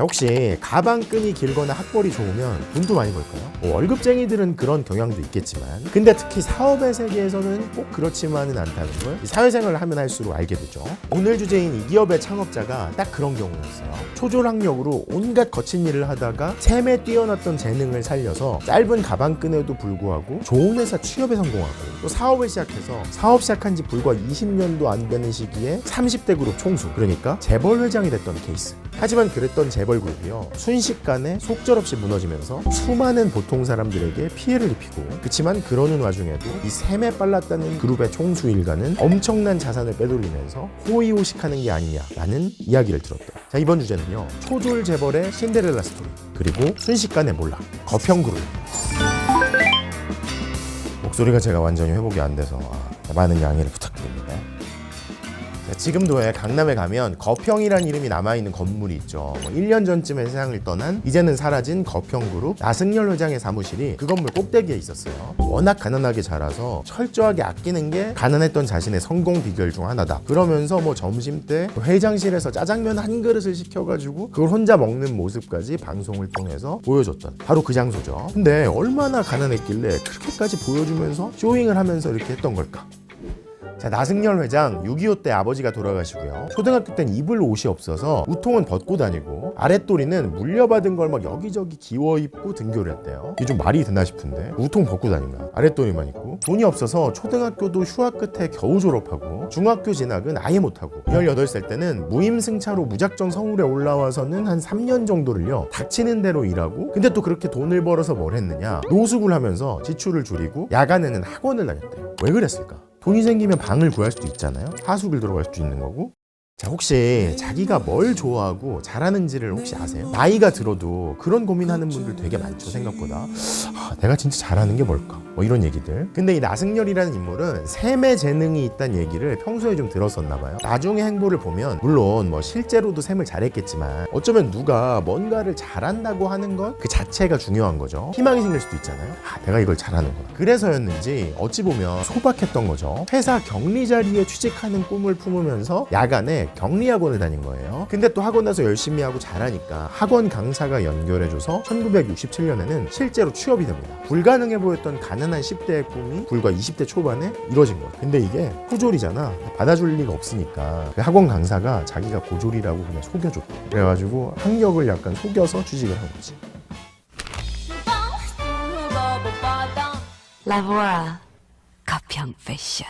혹시 가방끈이 길거나 학벌이 좋으면 돈도 많이 벌까요? 뭐 월급쟁이들은 그런 경향도 있겠지만. 근데 특히 사업의 세계에서는 꼭 그렇지만은 않다는 걸 사회생활을 하면 할수록 알게 되죠. 오늘 주제인 이 기업의 창업자가 딱 그런 경우였어요. 초졸학력으로 온갖 거친 일을 하다가 샘에 뛰어났던 재능을 살려서 짧은 가방끈에도 불구하고 좋은 회사 취업에 성공하고 또 사업을 시작해서 사업 시작한 지 불과 20년도 안 되는 시기에 30대 그룹 총수 그러니까 재벌 회장이 됐던 케이스. 하지만 그랬던 재벌 그룹이요. 순식간에 속절없이 무너지면서 수많은 보통 사람들에게 피해를 입히고 그치만 그러는 와중에도 이 샘에 빨랐다는 그룹의 총수 일가는 엄청난 자산을 빼돌리면서 호의호식하는 게 아니냐라는 이야기를 들었다. 자 이번 주제는요. 초졸 재벌의 신데렐라 스토리 그리고 순식간에 몰락 거평 그룹. 목소리가 제가 완전히 회복이 안 돼서 아, 많은 양해를 부탁드립니다. 자, 지금도 왜 강남에 가면 거평이란 이름이 남아있는 건물이 있죠. 뭐 1년 전쯤에 세상을 떠난 이제는 사라진 거평그룹 나승열 회장의 사무실이 그 건물 꼭대기에 있었어요. 워낙 가난하게 자라서 철저하게 아끼는 게 가난했던 자신의 성공 비결 중 하나다. 그러면서 뭐 점심 때 회장실에서 짜장면 한 그릇을 시켜가지고 그걸 혼자 먹는 모습까지 방송을 통해서 보여줬던 바로 그 장소죠. 근데 얼마나 가난했길래 그렇게까지 보여주면서 쇼잉을 하면서 이렇게 했던 걸까? 자, 나승열 회장 6.25 때 아버지가 돌아가시고요. 초등학교 땐 입을 옷이 없어서 우통은 벗고 다니고 아랫도리는 물려받은 걸 막 여기저기 기워 입고 등교를 했대요. 이게 좀 말이 되나 싶은데 우통 벗고 다닌 거야. 아랫도리만 입고. 돈이 없어서 초등학교도 휴학 끝에 겨우 졸업하고 중학교 진학은 아예 못하고 18살 때는 무임승차로 무작정 서울에 올라와서는 한 3년 정도를요. 닥치는 대로 일하고 근데 또 그렇게 돈을 벌어서 뭘 했느냐 노숙을 하면서 지출을 줄이고 야간에는 학원을 다녔대요. 왜 그랬을까? 돈이 생기면 방을 구할 수도 있잖아요. 하숙을 들어갈 수도 있는 거고. 자, 혹시 자기가 뭘 좋아하고 잘하는지를 혹시 아세요? 나이가 들어도 그런 고민하는 분들 되게 많죠, 생각보다. 아, 내가 진짜 잘하는 게 뭘까? 뭐 이런 얘기들. 근데 이 나승열이라는 인물은 샘의 재능이 있다는 얘기를 평소에 좀 들었었나 봐요. 나중에 행보를 보면 물론 뭐 실제로도 샘을 잘했겠지만 어쩌면 누가 뭔가를 잘한다고 하는 것 그 자체가 중요한 거죠. 희망이 생길 수도 있잖아요. 아, 내가 이걸 잘하는구나. 그래서였는지 어찌 보면 소박했던 거죠. 회사 격리 자리에 취직하는 꿈을 품으면서 야간에 격리학원을 다닌 거예요. 근데 또 학원 가서 열심히 하고 잘하니까 학원 강사가 연결해줘서 1967년에는 실제로 취업이 됩니다. 불가능해 보였던 가난한 10대의 꿈이 불과 20대 초반에 이뤄진 거예요. 근데 이게 후졸이잖아. 받아줄 리가 없으니까 그 학원 강사가 자기가 고졸이라고 그냥 속여줬대. 그래가지고 학력을 약간 속여서 취직을 한 거지. 라보라 가평 패션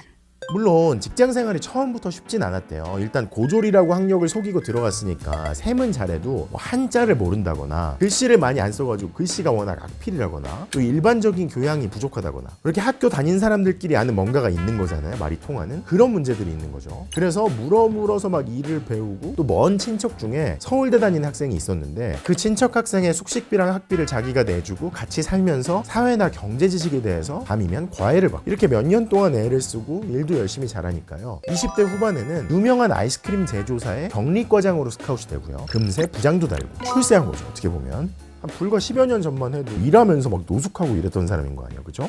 물론 직장 생활이 처음부터 쉽진 않았대요. 일단 고졸이라고 학력을 속이고 들어갔으니까 셈은 잘해도 뭐 한자를 모른다거나 글씨를 많이 안 써가지고 글씨가 워낙 악필이라거나 또 일반적인 교양이 부족하다거나 그렇게 학교 다닌 사람들끼리 아는 뭔가가 있는 거잖아요. 말이 통하는 그런 문제들이 있는 거죠. 그래서 물어 물어서 막 일을 배우고 또 먼 친척 중에 서울대 다니는 학생이 있었는데 그 친척 학생의 숙식비랑 학비를 자기가 내주고 같이 살면서 사회나 경제 지식에 대해서 밤이면 과외를 받고 이렇게 몇 년 동안 애를 쓰고 일도 열심히 잘하니까요. 20대 후반에는 유명한 아이스크림 제조사의 경리과장으로 스카웃이 되고요. 금세 부장도 달고 출세한 거죠. 어떻게 보면. 한 불과 10여 년 전만 해도 일하면서 막 노숙하고 이랬던 사람인 거 아니에요. 그죠?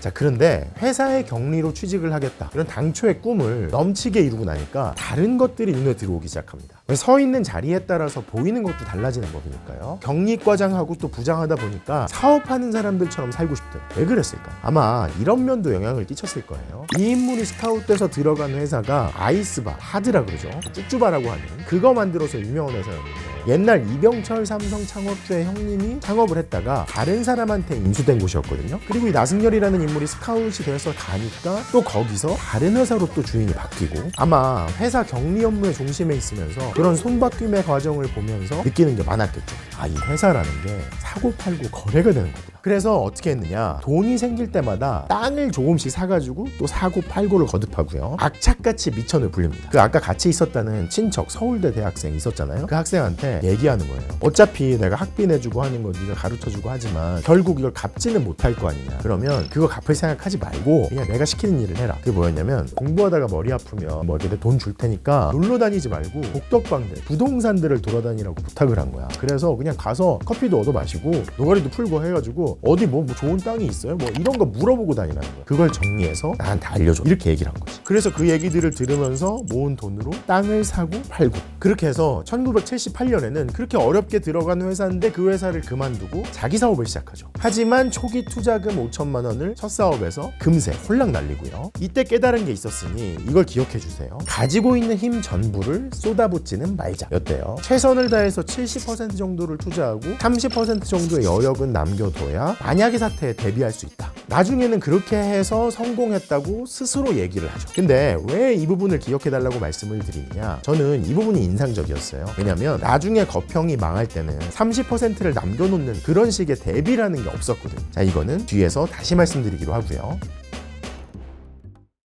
자 그런데 회사의 격리로 취직을 하겠다. 이런 당초의 꿈을 넘치게 이루고 나니까 다른 것들이 눈에 들어오기 시작합니다. 서 있는 자리에 따라서 보이는 것도 달라지는 법이니까요. 격리과장하고 또 부장하다 보니까 사업하는 사람들처럼 살고 싶대요. 왜 그랬을까? 아마 이런 면도 영향을 끼쳤을 거예요. 이 인물이 스카웃돼서 들어간 회사가 아이스바 하드라 그러죠. 쭈쭈바라고 하는 그거 만들어서 유명한 회사였는데 옛날 이병철 삼성 창업주의 형님이 창업을 했다가 다른 사람한테 인수된 곳이었거든요. 그리고 이 나승열이라는 인물이 스카웃이 돼서 가니까 또 거기서 다른 회사로 또 주인이 바뀌고 아마 회사 격리 업무의 중심에 있으면서 그런 손바뀜의 과정을 보면서 느끼는 게 많았겠죠. 아, 이 회사라는 게 사고 팔고 거래가 되는 거구나. 그래서 어떻게 했느냐. 돈이 생길 때마다 땅을 조금씩 사가지고 또 사고 팔고를 거듭하고요. 악착같이 미천을 불립니다. 그 아까 같이 있었다는 친척 서울대 대학생 있었잖아요. 그 학생한테 얘기하는 거예요. 어차피 내가 학비 내주고 하는 거 네가 가르쳐주고 하지만 결국 이걸 갚지는 못할 거 아니냐. 그러면 그거 갚을 생각하지 말고 그냥 내가 시키는 일을 해라. 그게 뭐였냐면 공부하다가 머리 아프면 뭐 이렇게 돈 줄 테니까 놀러 다니지 말고 복덕방들, 부동산들을 돌아다니라고 부탁을 한 거야. 그래서 그냥 가서 커피도 얻어 마시고 노가리도 풀고 해가지고 어디 뭐, 뭐 좋은 땅이 있어요? 뭐 이런 거 물어보고 다니라는 거야. 그걸 정리해서 나한테 알려줘. 이렇게 얘기를 한 거지. 그래서 그 얘기들을 들으면서 모은 돈으로 땅을 사고 팔고 그렇게 해서 1978년에는 그렇게 어렵게 들어간 회사인데 그 회사를 그만두고 자기 사업을 시작하죠. 하지만 초기 투자금 5천만 원을 첫 사업에서 금세 홀랑 날리고요. 이때 깨달은 게 있었으니 이걸 기억해 주세요. 가지고 있는 힘 전부를 쏟아붓지는 말자였대요. 최선을 다해서 70% 정도를 투자하고 30% 정도의 여력은 남겨둬야 만약의 사태에 대비할 수 있다. 나중에는 그렇게 해서 성공했다고 스스로 얘기를 하죠. 근데 왜 이 부분을 기억해 달라고 말씀을 드리냐? 저는 이 부분이 인상적이었어요. 왜냐면 나중에 거평이 망할 때는 30%를 남겨놓는 그런 식의 대비라는 게 없었거든요. 자, 이거는 뒤에서 다시 말씀드리기로 하고요.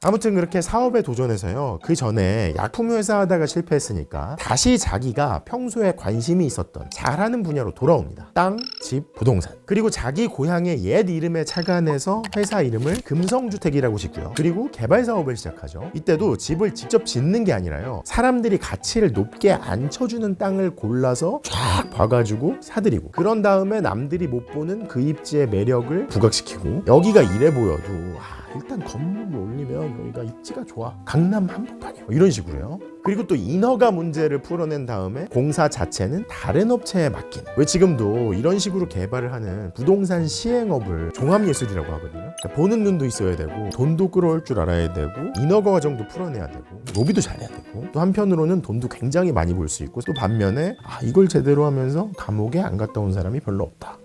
아무튼 그렇게 사업에 도전해서요. 그 전에 약품 회사 하다가 실패했으니까 다시 자기가 평소에 관심이 있었던 잘하는 분야로 돌아옵니다. 땅, 집, 부동산. 그리고 자기 고향의 옛 이름에 착안해서 회사 이름을 금성주택이라고 짓고요. 그리고 개발 사업을 시작하죠. 이때도 집을 직접 짓는 게 아니라요. 사람들이 가치를 높게 안 쳐주는 땅을 골라서 쫙 봐가지고 사들이고 그런 다음에 남들이 못 보는 그 입지의 매력을 부각시키고 여기가 이래 보여도 아, 일단 건물을 올리면 여기가 입지가 좋아. 강남 한복판이야. 뭐 이런 식으로요. 그리고 또 인허가 문제를 풀어낸 다음에 공사 자체는 다른 업체에 맡기는. 왜 지금도 이런 식으로 개발을 하는 부동산 시행업을 종합예술이라고 하거든요. 자, 보는 눈도 있어야 되고 돈도 끌어올 줄 알아야 되고 인허가 과정도 풀어내야 되고 로비도 잘해야 되고 또 한편으로는 돈도 굉장히 많이 벌 수 있고 또 반면에 아 이걸 제대로 하면서 감옥에 안 갔다 온 사람이 별로 없다.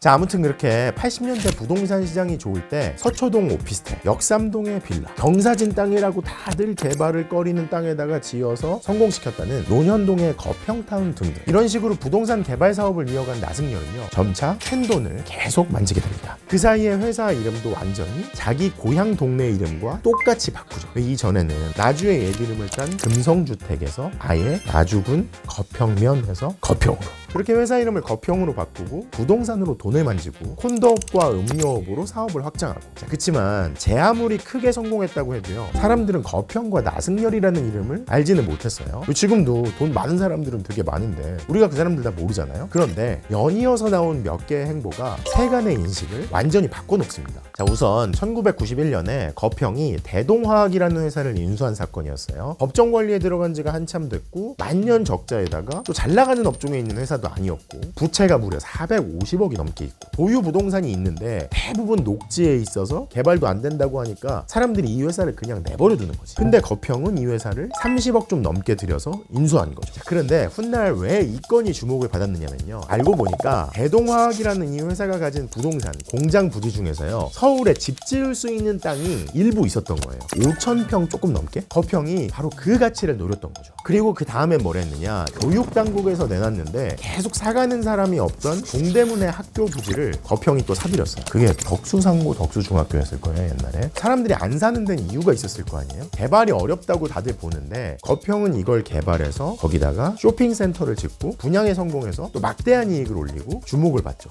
자 아무튼 그렇게 80년대 부동산 시장이 좋을 때 서초동 오피스텔, 역삼동의 빌라, 경사진 땅이라고 다들 개발을 꺼리는 땅에다가 지어서 성공시켰다는 논현동의 거평타운 등등 이런 식으로 부동산 개발 사업을 이어간 나승열은요 점차 큰 돈을 계속 만지게 됩니다. 그 사이에 회사 이름도 완전히 자기 고향 동네 이름과 똑같이 바꾸죠. 이전에는 나주의 옛 이름을 딴 금성주택에서 아예 나주군 거평면에서 거평으로 그렇게 회사 이름을 거평으로 바꾸고 부동산으로 돈을 만지고 콘도업과 음료업으로 사업을 확장하고 자, 그치만 제 아무리 크게 성공했다고 해도요 사람들은 거평과 나승열이라는 이름을 알지는 못했어요. 지금도 돈 많은 사람들은 되게 많은데 우리가 그 사람들 다 모르잖아요. 그런데 연이어서 나온 몇 개의 행보가 세간의 인식을 완전히 바꿔놓습니다. 자 우선 1991년에 거평이 대동화학이라는 회사를 인수한 사건이었어요. 법정 관리에 들어간 지가 한참 됐고 만년 적자에다가 또 잘 나가는 업종에 있는 회사 도 아니었고 부채가 무려 450억이 넘게 있고 보유 부동산이 있는데 대부분 녹지에 있어서 개발도 안 된다고 하니까 사람들이 이 회사를 그냥 내버려 두는 거지. 근데 거평은 이 회사를 30억 좀 넘게 들여서 인수한 거죠. 자, 그런데 훗날 왜 이 건이 주목을 받았느냐면요. 알고 보니까 대동화학이라는 이 회사가 가진 부동산 공장 부지 중에서요. 서울에 집 지을 수 있는 땅이 일부 있었던 거예요. 5천 평 조금 넘게 거평이 바로 그 가치를 노렸던 거죠. 그리고 그 다음에 뭘 했느냐 교육 당국에서 내놨는데 계속 사가는 사람이 없던 동대문의 학교 부지를 거평이 또 사들였어요. 그게 덕수상고 덕수중학교였을 거예요 옛날에. 사람들이 안 사는 데는 이유가 있었을 거 아니에요. 개발이 어렵다고 다들 보는데 거평은 이걸 개발해서 거기다가 쇼핑센터를 짓고 분양에 성공해서 또 막대한 이익을 올리고 주목을 받죠.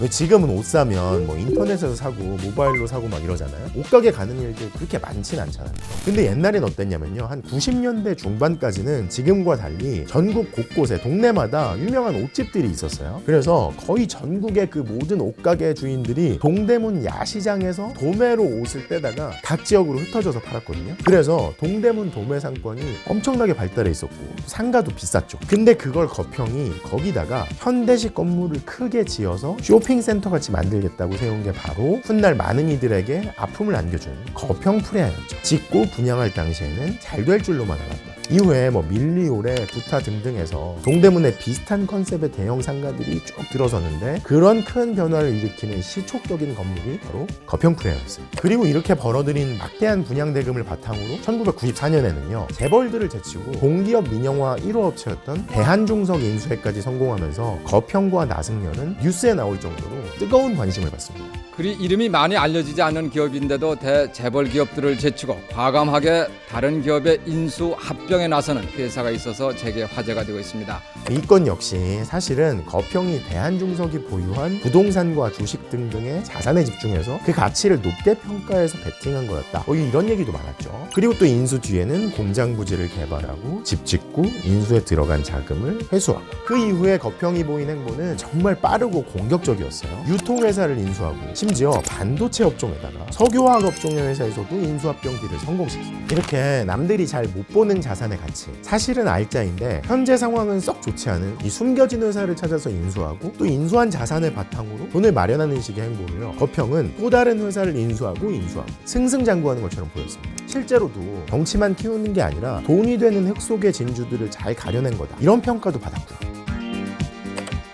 왜 지금은 옷 사면 뭐 인터넷에서 사고 모바일로 사고 막 이러잖아요. 옷가게 가는 일들 그렇게 많진 않잖아요. 근데 옛날엔 어땠냐면요. 한 90년대 중반까지는 지금과 달리 전국 곳곳에 동네마다 유명한 옷집들이 있었어요. 그래서 거의 전국의 그 모든 옷가게 주인들이 동대문 야시장에서 도매로 옷을 떼다가 각 지역으로 흩어져서 팔았거든요. 그래서 동대문 도매 상권이 엄청나게 발달해 있었고 상가도 비쌌죠. 근데 그걸 거평이 거기다가 현대식 건물을 크게 지어서 쇼핑 센터 같이 만들겠다고 세운 게 바로 훗날 많은 이들에게 아픔을 안겨준 거평 프레아였죠. 짓고 분양할 당시에는 잘 될 줄로만 알았다. 이후에 뭐 밀리오레, 두타 등등에서 동대문에 비슷한 컨셉의 대형 상가들이 쭉 들어섰는데 그런 큰 변화를 일으키는 시초적인 건물이 바로 거평프레아였어요. 그리고 이렇게 벌어들인 막대한 분양 대금을 바탕으로 1994년에는요 재벌들을 제치고 공기업 민영화 1호 업체였던 대한중석 인수회까지 성공하면서 거평과 나승열은 뉴스에 나올 정도로 뜨거운 관심을 받습니다. 그리 이름이 많이 알려지지 않는 기업인데도 대재벌 기업들을 제치고 과감하게 다른 기업의 인수 합병에 나서는 회사가 있어서 제게 화제가 되고 있습니다. 이 건 역시 사실은 거평이 대한중석이 보유한 부동산과 주식 등등의 자산에 집중해서 그 가치를 높게 평가해서 베팅한 거였다. 뭐 이런 얘기도 많았죠. 그리고 또 인수 뒤에는 공장 부지를 개발하고 집 짓고 인수에 들어간 자금을 회수하고 그 이후에 거평이 보인 행보는 정말 빠르고 공격적이었어요. 유통회사를 인수하고 심지어 반도체 업종에다가 석유화학 업종의 회사에서도 인수합병기를 성공시키고 이렇게 남들이 잘 못 보는 자산의 가치 사실은 알짜인데 현재 상황은 썩 좋지 않은 이 숨겨진 회사를 찾아서 인수하고 또 인수한 자산을 바탕으로 돈을 마련하는 식의 행보로요 거평은 또 다른 회사를 인수하고 인수하고 승승장구하는 것처럼 보였습니다. 실제로도 덩치만 키우는 게 아니라 돈이 되는 흙 속의 진주들을 잘 가려낸 거다. 이런 평가도 받았고요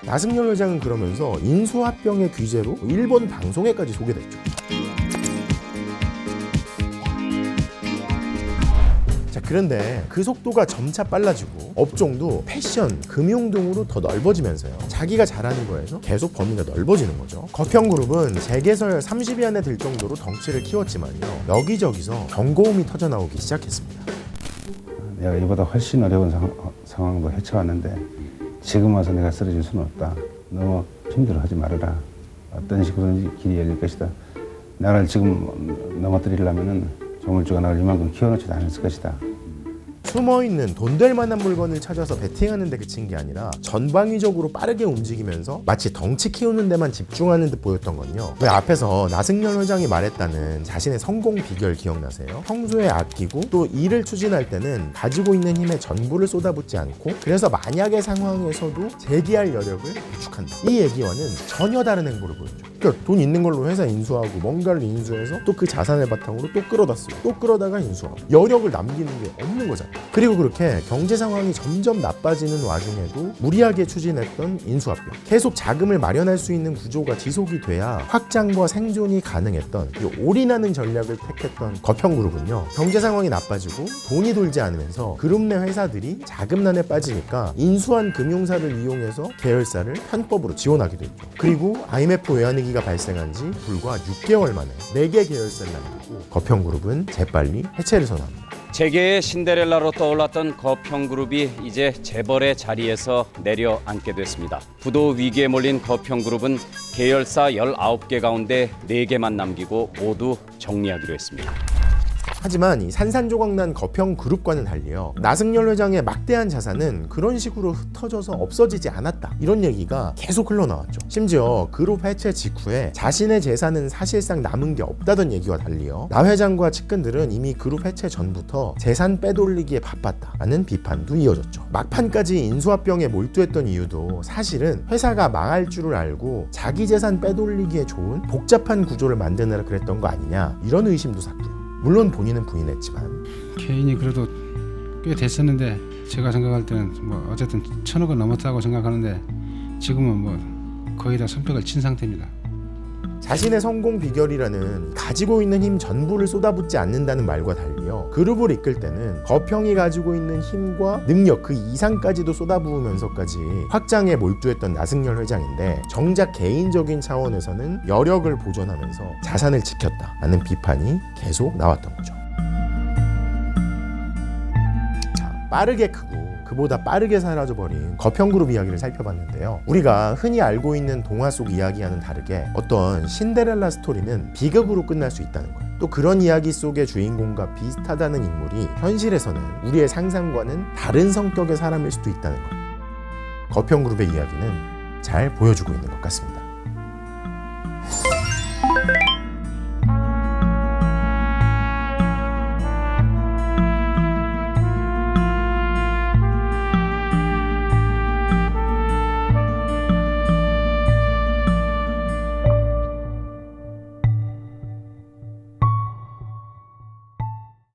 나승열 회장은 그러면서 인수합병의 귀재로 일본 방송에까지 소개됐죠. 자 그런데 그 속도가 점차 빨라지고 업종도 패션, 금융 등으로 더 넓어지면서요. 자기가 잘하는 거에서 계속 범위가 넓어지는 거죠. 거평그룹은 재개설 30위 안에 들 정도로 덩치를 키웠지만요. 여기저기서 경고음이 터져 나오기 시작했습니다. 내가 이보다 훨씬 어려운 상황, 어, 상황도 헤쳐왔는데 지금 와서 내가 쓰러질 수는 없다. 너무 힘들어하지 말아라. 어떤 식으로든지 길이 열릴 것이다. 나를 지금 넘어뜨리려면은 조물주가 나를 이만큼 키워놓지도 않았을 것이다. 숨어 있는 돈 될 만한 물건을 찾아서 베팅하는 데 그친 게 아니라 전방위적으로 빠르게 움직이면서 마치 덩치 키우는 데만 집중하는 듯 보였던 건요. 왜 앞에서 나승열 회장이 말했다는 자신의 성공 비결 기억나세요? 평소에 아끼고 또 일을 추진할 때는 가지고 있는 힘의 전부를 쏟아붓지 않고 그래서 만약의 상황에서도 재기할 여력을 비축한다. 이 얘기와는 전혀 다른 행보를 보였죠. 그러니까 돈 있는 걸로 회사 인수하고 뭔가를 인수해서 또 그 자산을 바탕으로 또 끌어다 쓰고 또 끌어다가 인수하고 여력을 남기는 게 없는 거잖아요. 그리고 그렇게 경제 상황이 점점 나빠지는 와중에도 무리하게 추진했던 인수합병. 계속 자금을 마련할 수 있는 구조가 지속이 돼야 확장과 생존이 가능했던 이 올인하는 전략을 택했던 거평그룹은요. 경제 상황이 나빠지고 돈이 돌지 않으면서 그룹 내 회사들이 자금난에 빠지니까 인수한 금융사를 이용해서 계열사를 편법으로 지원하기도 했죠. 그리고 IMF 외환위기 가 발생한 지 불과 6개월 만에 4개 계열사를 남기고 거평그룹은 재빨리 해체를 선언합니다. 재계의 신데렐라로 떠올랐던 거평그룹이 이제 재벌의 자리에서 내려앉게 됐습니다. 부도 위기에 몰린 거평그룹은 계열사 19개 가운데 4개만 남기고 모두 정리하기로 했습니다. 하지만 이 산산조각난 거평 그룹과는 달리요. 나승열 회장의 막대한 자산은 그런 식으로 흩어져서 없어지지 않았다. 이런 얘기가 계속 흘러나왔죠. 심지어 그룹 해체 직후에 자신의 재산은 사실상 남은 게 없다던 얘기와 달리요. 나 회장과 측근들은 이미 그룹 해체 전부터 재산 빼돌리기에 바빴다라는 비판도 이어졌죠. 막판까지 인수합병에 몰두했던 이유도 사실은 회사가 망할 줄을 알고 자기 재산 빼돌리기에 좋은 복잡한 구조를 만드느라 그랬던 거 아니냐 이런 의심도 샀고요 물론 본인은 부인했지만 개인이 그래도 꽤 됐었는데 제가 생각할 때는 뭐 어쨌든 천억은 넘었다고 생각하는데 지금은 뭐 거의 다 손뼉을 친 상태입니다. 자신의 성공 비결이라는 가지고 있는 힘 전부를 쏟아붓지 않는다는 말과 달리요 그룹을 이끌 때는 거평이 가지고 있는 힘과 능력 그 이상까지도 쏟아부으면서까지 확장에 몰두했던 나승열 회장인데 정작 개인적인 차원에서는 여력을 보존하면서 자산을 지켰다라는 비판이 계속 나왔던 거죠. 자, 빠르게 크고 그보다 빠르게 사라져버린 거평그룹 이야기를 살펴봤는데요. 우리가 흔히 알고 있는 동화 속 이야기와는 다르게 어떤 신데렐라 스토리는 비극으로 끝날 수 있다는 거예요. 또 그런 이야기 속의 주인공과 비슷하다는 인물이 현실에서는 우리의 상상과는 다른 성격의 사람일 수도 있다는 거예요. 거평그룹의 이야기는 잘 보여주고 있는 것 같습니다.